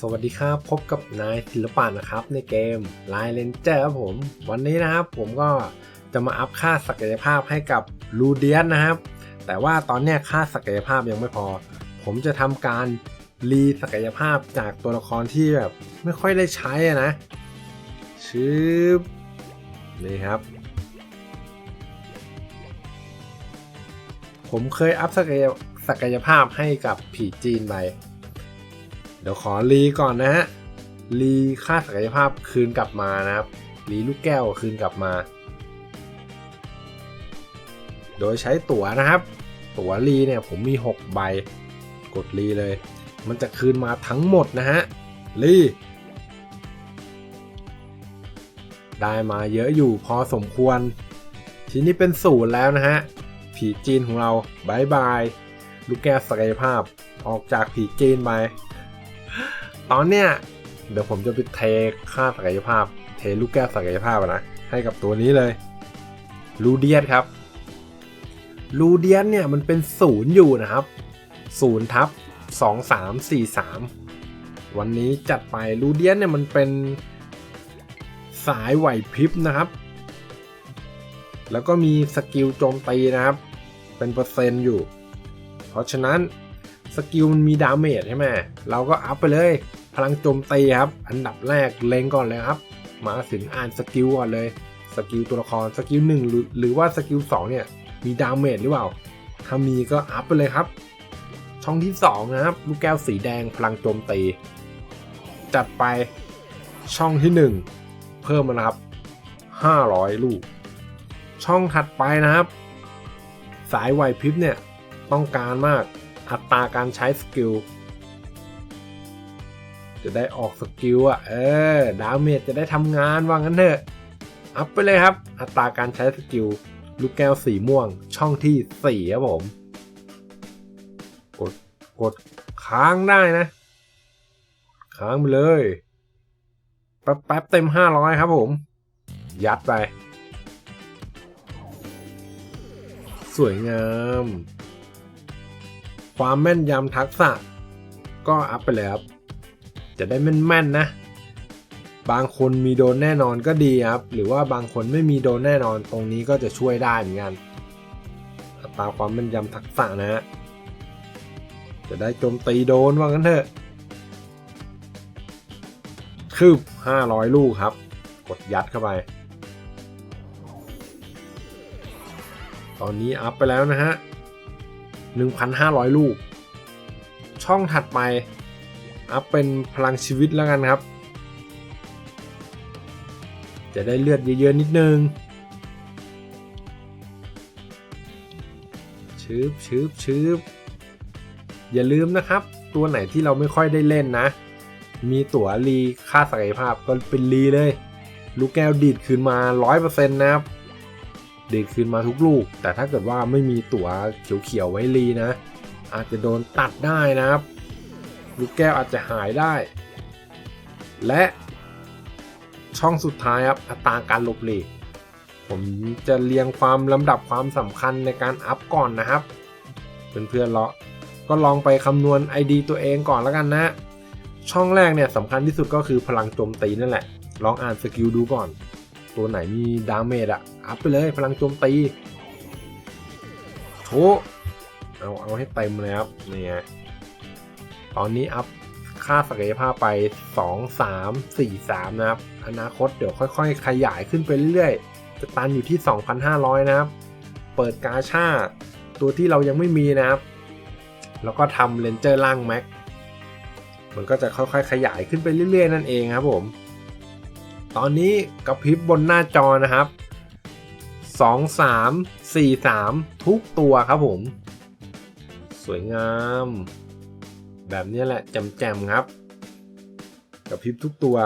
สวัสดีครับ พบกับนายศิลปะนะครับในเกม l i เลนเจอร์ครับผม วันนี้นะครับผมก็จะมาอัพค่าศักยภาพให้กับลูเดียนนะครับ แต่ว่าตอนนี้ค่าศักยภาพยังไม่พอ ผมจะทำการรีศักยภาพจากตัวละครที่แบบไม่ค่อยได้ใช้นะชืบนี่ครับ ผมเคยอัพศักยศักยภาพให้กับผีจีนไป เดี๋ยวขอรีก่อนนะฮะรีค่าศักยภาพคืนกลับมานะครับรีลูกแก้วคืนกลับมา โดยใช้ตั๋วนะครับ ตั๋วรีเนี่ยผมมี 6 ใบ กดรีเลย มันจะคืนมาทั้งหมดนะฮะรีได้มาเยอะอยู่พอสมควร ทีนี้เป็นศูนย์แล้วนะฮะ ผีจีนของเราบายบาย ลูกแก้วศักยภาพออกจากผีจีนไป ตอนเนี้ยเดี๋ยวผมจะไปเทค่าศักยภาพ เทลูกแก้วศักยภาพนะให้กับตัวนี้เลยลูเดียนครับลูเดียนเนี่ยมันเป็นศูนย์อยู่นะครับศูนย์ทับสองสามสี่สามวันนี้จัดไปลูเดียนเนี่ยมันเป็นสายไหวพริบนะครับ แล้วก็มีสกิลโจมตีนะครับ เป็นเปอร์เซ็นต์อยู่ เพราะฉะนั้นสกิลมันมีดาเมจใช่ไหมเราก็อัพไปเลย พลังโจมตีครับ อันดับแรกเล็งก่อนเลยครับ มาถึงอ่านสกิลก่อนเลย สกิลตัวละครสกิลหนึ่งหรือหรือว่าสกิลสองเนี่ยมีดาเมจหรือเปล่า ถ้ามีก็อัพไปเลยครับ ช่องที่2นะครับลูกแก้วสีแดงพลังโจมตี จัดไปช่องที่1เพิ่มมานะครับ500ลูก ช่องถัดไปนะครับ สายไหวพริบเนี่ยต้องการมากอัตราการใช้สกิล จะได้ออกสกิลอะ เออ ดาเมจจะได้ทำงานว่างั้นเถอะ อัพไปเลยครับ อัตราการใช้สกิล ลูกแก้วสีม่วง ช่องที่สี่ครับผม กด กดค้างได้นะ ค้างไปเลย แป๊บแป๊บเต็มห้าร้อยครับผม ยัดไป สวยงาม ความแม่นยำทักษะ ก็อัพไปเลยครับ จะได้แม่นๆนะ บางคนมีโดนแน่นอนก็ดีครับ หรือว่าบางคนไม่มีโดนแน่นอนตรงนี้ก็จะช่วยได้เหมือนกันอัตราความแม่นยำทักษะนะฮะจะได้โจมตีโดนว่างั้นเถอะคืบ500 ลูกครับ กดยัดเข้าไป ตอนนี้อัพไปแล้วนะฮะ 1,500 ลูก ช่องถัดไป อัพเป็นพลังชีวิตแล้วกันครับ จะได้เลือดเยอะๆนิดนึงชืบชืบชืบอย่าลืมนะครับ ตัวไหนที่เราไม่ค่อยได้เล่นนะ มีตั๋วรีค่าศักยภาพก็เป็นรีเลย ลูกแก้วดีดคืนมา 100%นะครับ ดีดคืนมาทุกลูก แต่ถ้าเกิดว่าไม่มีตั๋วเขียวๆไว้รีนะ อาจจะโดนตัดได้นะครับ ลูกแก้วอาจจะหายได้ และช่องสุดท้ายครับอัตราการหลบหลีกผมจะเรียงความลำดับความสำคัญในการอัพก่อนนะครับเพื่อนๆเลาะก็ลองไปคำนวณ ID ตัวเองก่อนแล้วกันนะ ช่องแรกเนี่ยสำคัญที่สุดก็คือพลังโจมตีนั่นแหละ ลองอ่านสกิลดูก่อน ตัวไหนมีดาเมจอะอัพไปเลยพลังโจมตีโชเอาเอาให้เต็มเลยครับนี่ไง ตอนนี้อัพค่าศักยภาพไป 2 3 4 3 นะครับ อนาคตเดี๋ยวค่อยๆ ขยายขึ้นไปเรื่อยๆ จะตันอยู่ที่ 2,500 นะครับ เปิดกาชาตัวที่เรายังไม่มีนะครับ แล้วก็ทำเลนเจอร์ล่างแม็ก มันก็จะค่อยๆ ขยายขึ้นไปเรื่อยๆ นั่นเองครับผม ตอนนี้กระพริบบนหน้าจอนะครับ 2 3 4 3 ทุกตัวครับผม สวยงาม แบบนี้แหละแจมครับกระพริบทุกตัว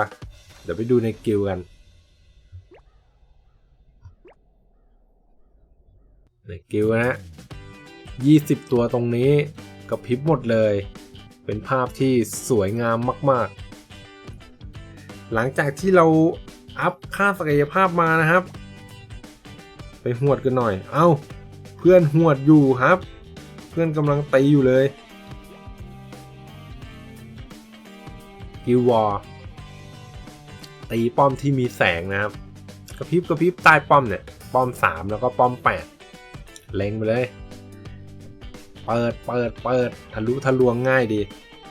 เดี๋ยวไปดูในกิลกัน ในกิลนะ20ตัวตรงนี้กระพริบหมดเลย เป็นภาพที่สวยงามมาก ๆ หลังจากที่เราอัพค่าศักยภาพมานะครับ ไปหวดกันหน่อย เอา้า เพื่อนหวดอยู่ครับ เพื่อนกำลังตีอยู่เลย กกิลวอร์ตีป้อมที่มีแสงนะครับ กระพริบกระพริบใต้ป้อมเนี่ย ป้อม3แล้วก็ป้อม8เล็งไปเลย เปิดเปิดเปิดทะลุทะลวงง่ายดี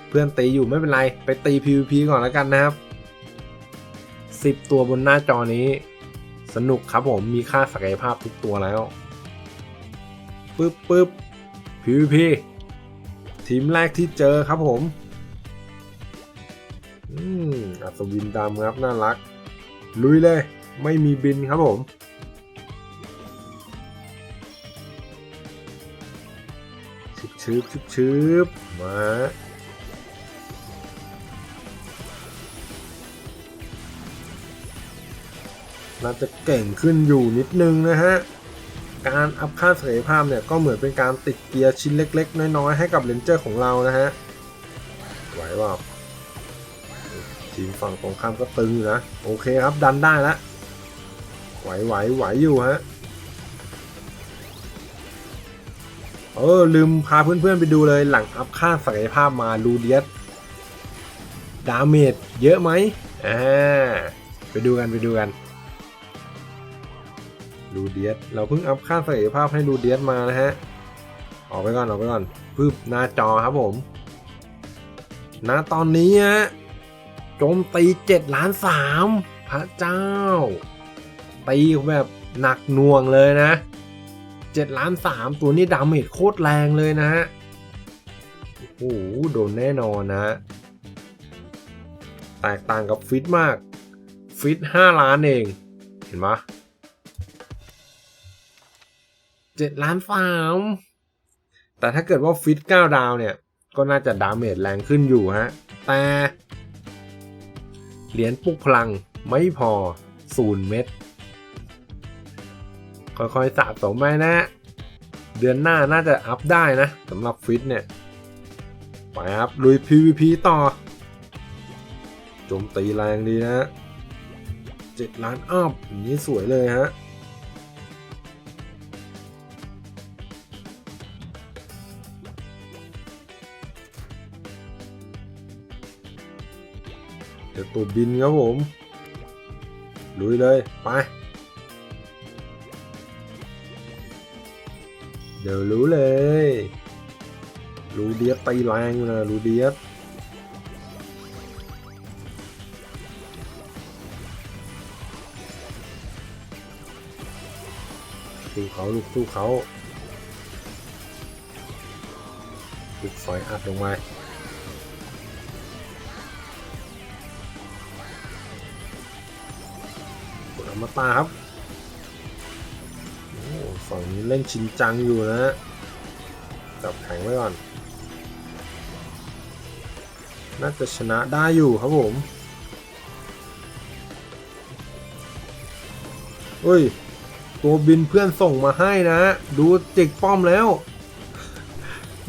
เพื่อนตีอยู่ไม่เป็นไร ไปตี PVP ก่อนแล้วกันนะครับ 10 ตัวบนหน้าจอนี้ สนุกครับผมมีค่าศักยภาพทุกตัวแล้วปึ๊บปึ๊บ PVP ทีมแรกที่เจอครับผม อืมอัศวินดำครับน่ารัก ลุยเลย ไม่มีบินครับผมชึบชึบชึบชึบมาเราจะเก่งขึ้นอยู่นิดนึงนะฮะ การอัพค่าศักยรภาพเนี่ย ก็เหมือนเป็นการติดเกียร์ชิ้นเล็ก ๆ น้อย ๆ ให้กับเลนเจอร์ของเรานะฮะ ไหวเปล่า ทีมฝั่งตรงข้ามก็ตึงอยู่นะ โอเคครับดันได้แล้วไหวไหวไหวอยู่ฮะเออลืมพาเพื่อนๆไปดูเลยหลังอัพค่าศักยภาพมาลูเดียสดาเมจเยอะไหมอ่าไปดูกันไปดูกันลูเดียสเราเพิ่งอัพค่าศักยภาพให้ลูเดียสมานะฮะออกไปก่อนออกไปก่อนปึ๊บหน้าจอครับผมณตอนนี้ฮะ โจมตี7ล้าน3พระเจ้า ตีแบบหนักหน่วงเลยนะ7ล้าน3ตัวนี้ดาเมจโคตรแรงเลยนะฮะโอ้โหโดนแน่นอนนะแตกต่างกับฟิตมาก ฟิต5ล้านเอง เห็นปะ7ล้าน3แต่ถ้าเกิดว่าฟิต9ดาวเนี่ย ก็น่าจะดาเมจแรงขึ้นอยู่ฮะ แต่ เหรียญปลุกพลังไม่พอศูนย์เม็ดค่อยๆสะสมไปนะ เดือนหน้าน่าจะอัพได้นะสำหรับฟิตเนี่ย ไปครับลุย PVP ต่อโจมตีแรงดีนะเจ็ดล้านอัพอย่างนี้สวยเลยฮะ ตัวบินครับผม ลุยเลย ไป เดี๋ยวรู้เลย รูเดียสตีแรงนะรูเดียสสู้เขาลูกสู้เขาลูกไฟอัดลงมา กดอมตะครับโอ้ฝั่งนี้เล่นชินจังอยู่นะฮะจับแข็งไว้ก่อน น่าจะชนะได้อยู่ครับผมเฮ้ย ตัวบินเพื่อนส่งมาให้นะ ดูจิกป้อมแล้ว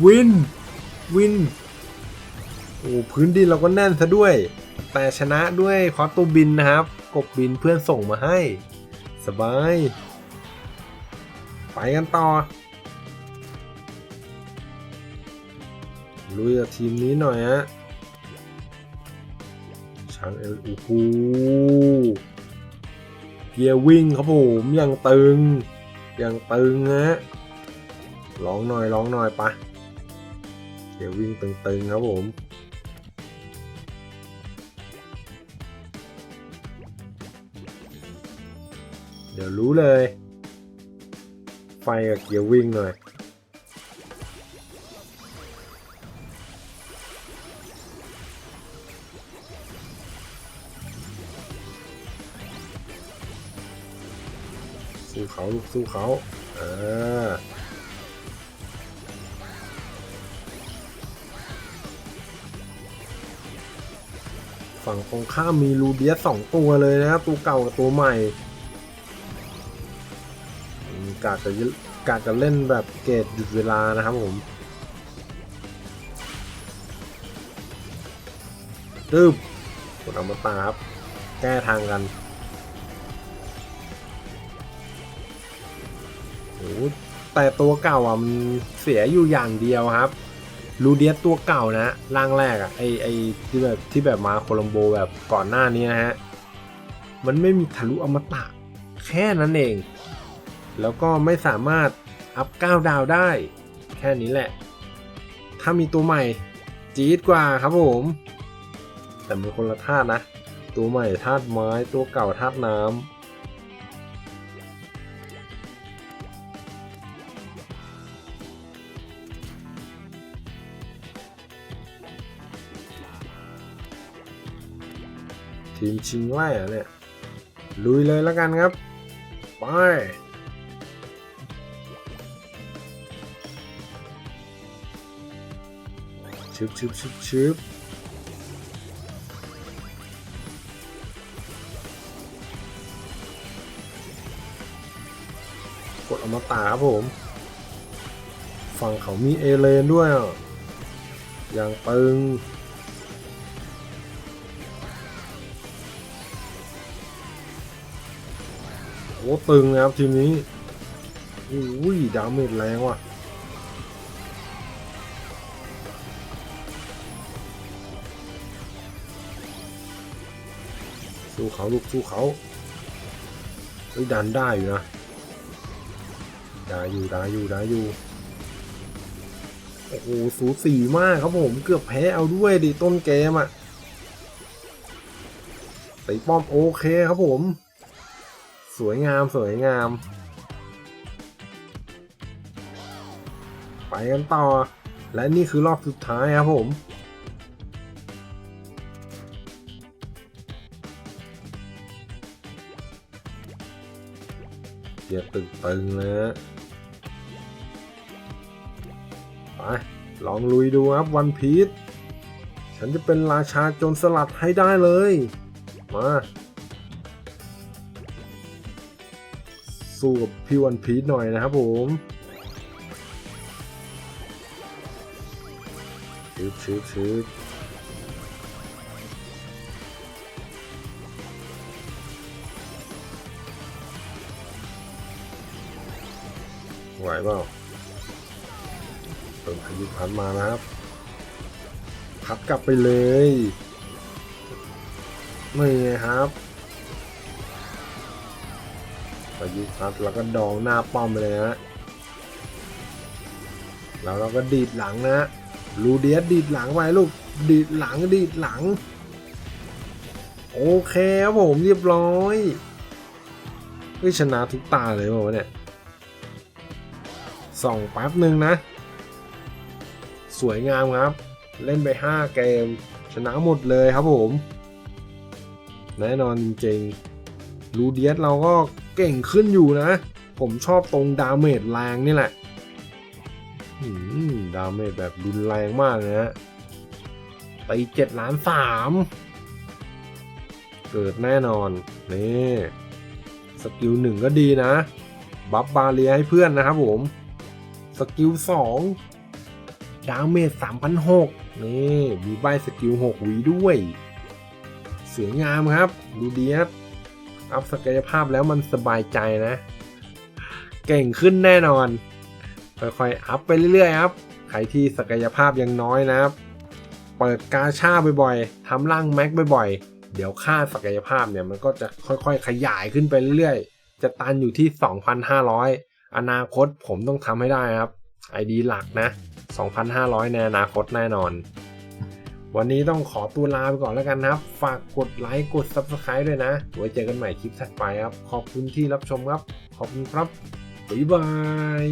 วิน วิน โอ้พื้นดินเราก็แน่นซะด้วย แต่ชนะด้วยเพราะตัวบินนะครับ กบบินเพื่อนส่งมาให้ สบาย ไปกันต่อ ลุยกับทีมนี้หน่อยฮะช้างเอลโอ้โหเกียร์วิ่งครับผมยังตึง ยังตึงฮะร้องหน่อยร้องหน่อยปะเกียร์วิ่งตึงๆครับผม ดี๋ยวรู้เลย ไฟกับเกียร์วิ่งหน่อยสู้เขาลูกสู้เขาเออฝั่งตรงข้ามมีลูเดียสสองตัวเลยนะครับตัวเก่ากับตัวใหม่ กาจะกาจะเล่นแบบเกตหยุดเวลานะครับผมตึบกดอมตะครับ แก้ทางกันโอ้แต่ตัวเก่าอะมันเสียอยู่อย่างเดียวครับลูเดียสตัวเก่านะร่างแรกอะไอไอที่แบบที่แบบมาโคลัมโบแบบก่อนหน้านี้นะฮะ มันไม่มีทะลุอมตะแค่นั้นเอง แล้วก็ไม่สามารถอัพ 9 ดาวได้ แค่นี้แหละ ถ้ามีตัวใหม่ จี๊ดกว่าครับผม แต่เป็นคนละธาตุนะ ตัวใหม่ธาตุไม้ตัวเก่าธาตุน้ำทีมชิงไล่อะเนี่ย ลุยเลยแล้วกันครับ ไป ชึบชึบชึบชึบกดอมตะครับผม ฝั่งเขามีเอเลนด้วยอะอย่างตึงโอ้ตึงนะครับทีมนี้อุ้ยดาเมจแรงว่ะ สู้เขาลูกสู้เขาเฮ้ยดันได้อยู่นะได้อยู่ได้อยู่ได้อยู่โอ้โหสูสีมากครับผมเกือบแพ้เอาด้วยดิต้นเกมอะตีป้อมโอเคครับผม สวยงามสวยงาม ไปกันต่อ และนี่คือรอบสุดท้ายครับผม เกียร์ตึงๆเลยฮะไปลองลุยดูครับวันพีชฉันจะเป็นราชาโจรสลัดให้ได้เลย มา สู้กับพี่วันพีชหน่อยนะครับผมชืบชืบชืบ วเปล่าเติมพายุพัดมานะครับ พัดกลับไปเลยนี่ไงครับประยุกต์ครับแล้วก็ดองหน้าป้อมไปเลยฮะแล้วเราก็ดีดหลังนะฮะลูเดียสดีดหลังไปลูกดีดหลังดีดหลัง โอเคครับผมเรียบร้อยเฮ้ยชนะทุกตาเลยวะเนี่ย ส่องแป๊บหนึ่งนะ สวยงามครับ เล่นไป 5 เกม ชนะหมดเลยครับผม แน่นอนจริงๆลูเดียสเราก็เก่งขึ้นอยู่นะ ผมชอบตรงดาเมจแรงนี่แหละดาเมจแบบรุนแรงมากเลยนะไปเจ็ดล้านสามเกิดแน่นอน นี่ สกิลหนึ่งก็ดีนะ บัฟบาเลียให้เพื่อนนะครับผม สกิลสองดาเมจสามพันหกนี่มีใบสกิลหกวีด้วย สวยงามครับ ดูดีครับอัพศักยภาพแล้วมันสบายใจนะ เก่งขึ้นแน่นอน ค่อยๆ อัพไปเรื่อยๆครับ ใครที่ศักยภาพยังน้อยนะครับ เปิดกาชาบ่อยๆทำร่างแม็กบ่อยๆ เดี๋ยวค่าศักยภาพเนี่ยมันก็จะค่อยๆ ขยายขึ้นไปเรื่อยๆ จะตันอยู่ที่ 2,500 อนาคตผมต้องทำให้ได้ครับไอดีหลักนะ 2,500 ในอนาคตแน่นอน วันนี้ต้องขอตัวลาไปก่อนแล้วกันนะครับ ฝากกดไลค์กด Subscribe ด้วยนะไว้เจอกันใหม่คลิปถัดไปครับ ขอบคุณที่รับชมครับ ขอบคุณครับบ๊ายบาย